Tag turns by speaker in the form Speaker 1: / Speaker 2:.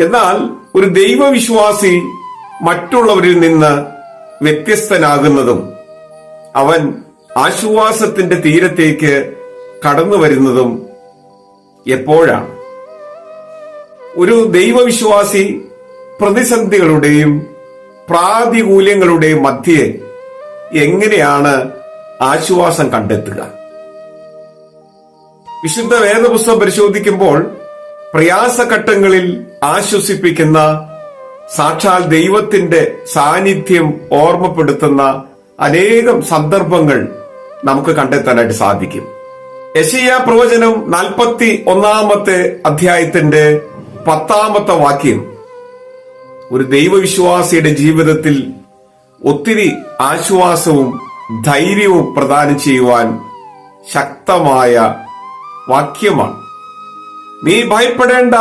Speaker 1: എന്നാൽ ഒരു ദൈവവിശ്വാസി മറ്റുള്ളവരിൽ നിന്ന് വ്യത്യസ്തനാകുന്നതും അവൻ ആശ്വാസത്തിന്റെ തീരത്തേക്ക് കടന്നു വരുന്നതും എപ്പോഴാണ്? ഒരു ദൈവവിശ്വാസി പ്രതിസന്ധികളുടെയും പ്രാതികൂല്യങ്ങളുടെയും മധ്യേ എങ്ങനെയാണ് ആശ്വാസം കണ്ടെത്തുക? വിശുദ്ധ വേദപുസ്തകം പരിശോധിക്കുമ്പോൾ പ്രയാസഘട്ടങ്ങളിൽ ആശ്വസിപ്പിക്കുന്ന സാക്ഷാൽ ദൈവത്തിന്റെ സാന്നിധ്യം ഓർമ്മപ്പെടുത്തുന്ന അനേകം സന്ദർഭങ്ങൾ നമുക്ക് കണ്ടെത്താനായിട്ട് സാധിക്കും. യശിയ പ്രവചനം നാൽപ്പത്തി ഒന്നാമത്തെ അധ്യായത്തിന്റെ പത്താമത്തെ വാക്യം. ഒരു ദൈവവിശ്വാസിയുടെ ജീവിതത്തിൽ ഒത്തിരി ആശ്വാസവും ധൈര്യവും പ്രദാനം ചെയ്യുവാൻ ശക്തമായ വാക്യമാണ്. നീ ഭയപ്പെടേണ്ട